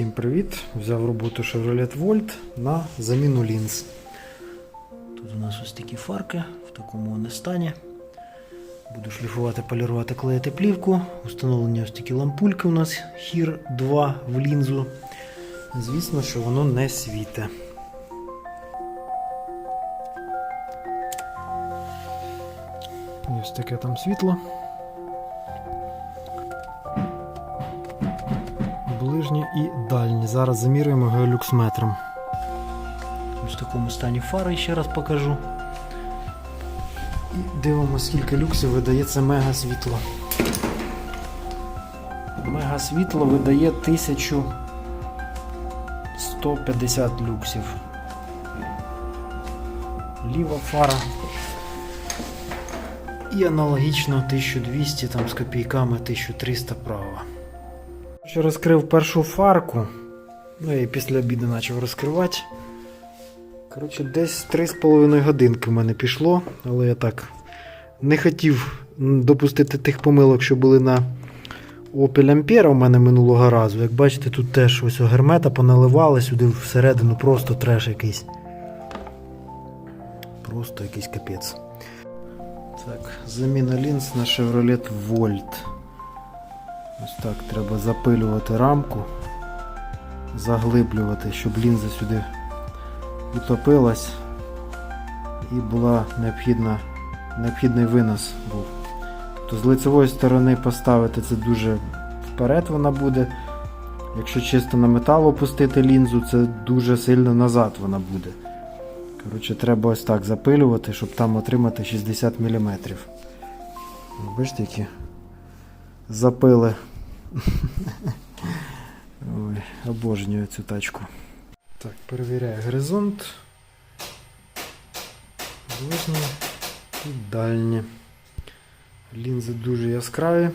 Всім привіт! Взяв роботу Chevrolet Volt на заміну лінз. Тут у нас ось такі фарки в такому вони стані. Буду шліфувати, полірувати, клеїти плівку. Установлені ось такі лампульки у нас HIR 2 в лінзу. Звісно, що воно не світе. Ось таке там світло. Ближнє і. Зараз замірюємо геолюксметром. Ось в такому стані фари ще раз покажу. І дивимося, скільки люксів видає це мега світло. Мега світло видає 1150 люксів. Ліва фара. І аналогічно 1200 там з копійками 1300 права. Розкрив першу фарку. Ну і після обіду почав розкривати. Коротше, десь 3,5 годинки в мене пішло, але я так не хотів допустити тих помилок, що були на Opel Ampera у мене минулого разу. Як бачите, тут теж ось гермета поналивали сюди всередину просто треш якийсь. Просто якийсь капець. Так, заміна лінз на Chevrolet Volt. Ось так треба запилювати рамку, заглиблювати, щоб лінза сюди утопилась і була необхідна, необхідний винос був. То з лицевої сторони поставити це дуже вперед вона буде. Якщо чисто на метал опустити лінзу, це дуже сильно назад вона буде. Коротше, треба ось так запилювати, щоб там отримати 60 мм. Бачите, які запили. Обожнюю цю тачку. Так, перевіряю горизонт. Ближнє і дальнє. Лінзи дуже яскраві.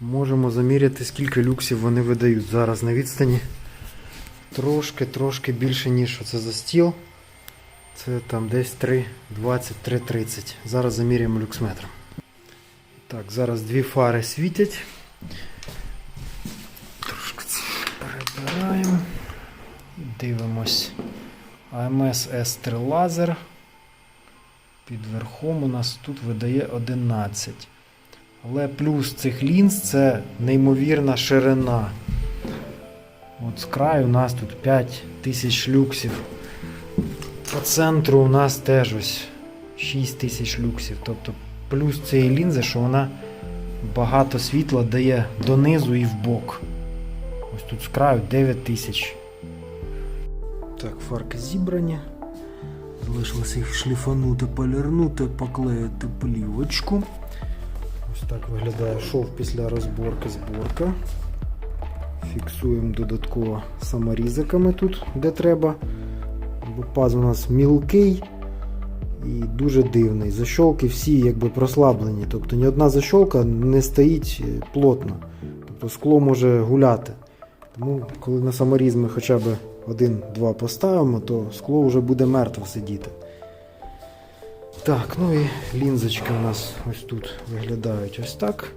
Можемо заміряти, скільки люксів вони видають. Зараз на відстані трошки-трошки більше, ніж це за стіл. Це там десь 3,20-3,30. Зараз заміряємо люксметром. Так, зараз дві фари світять. Це. Дивимось. AMS S3 лазер. Під верхом у нас тут видає 11. Але плюс цих лінз це неймовірна ширина. От з краю у нас тут 5000 люксів. По центру у нас теж ось 6 тисяч люксів. Тобто плюс цієї лінзи, що вона багато світла дає донизу і в бок. Ось тут з краю 9 тисяч. Так, фарки зібрані. Залишилося їх шліфанути, полірнути, поклеїти плівочку. Ось так виглядає шов після розборки зборка. Фіксуємо додатково саморізиками тут, де треба. Бо паз у нас мілкий і дуже дивний. Защолки всі якби прослаблені. Тобто ні одна защолка не стоїть е, плотно. Тобто скло може гуляти. Тому коли на саморіз ми хоча б один-два поставимо, то скло вже буде мертво сидіти. Так, ну і лінзочки у нас ось тут виглядають ось так.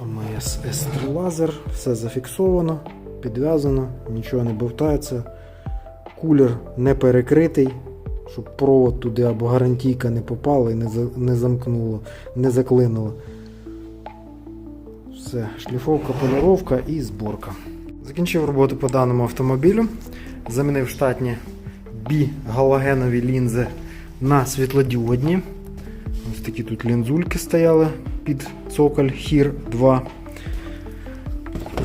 АМС S3 лазер, все зафіксовано, підв'язано, нічого не бовтається. Кулер не перекритий, щоб провод туди або гарантійка не попала і не, за- не замкнуло, не заклинуло. Все, шліфовка, поліровка і зборка. Закінчив роботу по даному автомобілю. Замінив штатні бі-галогенові лінзи на світлодіодні. Ось такі тут лінзульки стояли під цоколь HIR 2.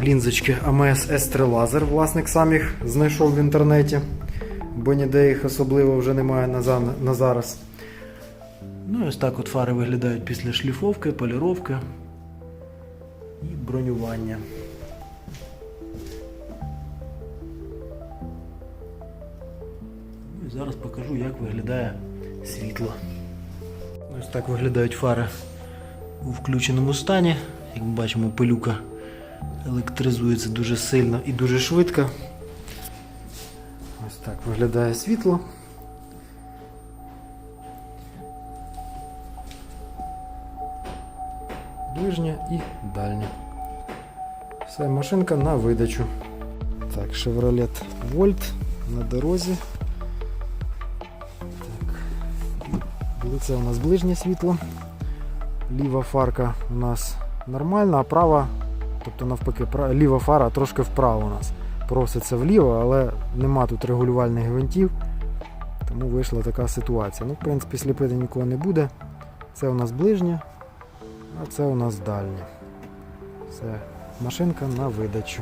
Лінзочки AMS S3 лазер. Власник сам їх знайшов в інтернеті, бо ніде їх особливо вже немає на зараз. Ну і ось так от фари виглядають після шліфовки, поліровки і бронювання. Ну і зараз покажу, як виглядає світло. Ось так виглядають фари у включеному стані. Як ми бачимо, пилюка електризується дуже сильно і дуже швидко. Ось так виглядає світло. Ближнє і дальнє. Все, машинка на видачу. Так, Chevrolet Volt на дорозі. Так. Це у нас ближнє світло. Ліва фарка у нас нормальна, а права, тобто навпаки, ліва фара трошки вправо у нас. Проситься вліво, але нема тут регулювальних гвинтів. Тому вийшла така ситуація. Ну, в принципі, сліпити нікого не буде. Це у нас ближнє, а це у нас дальня. Все, машинка на видачу.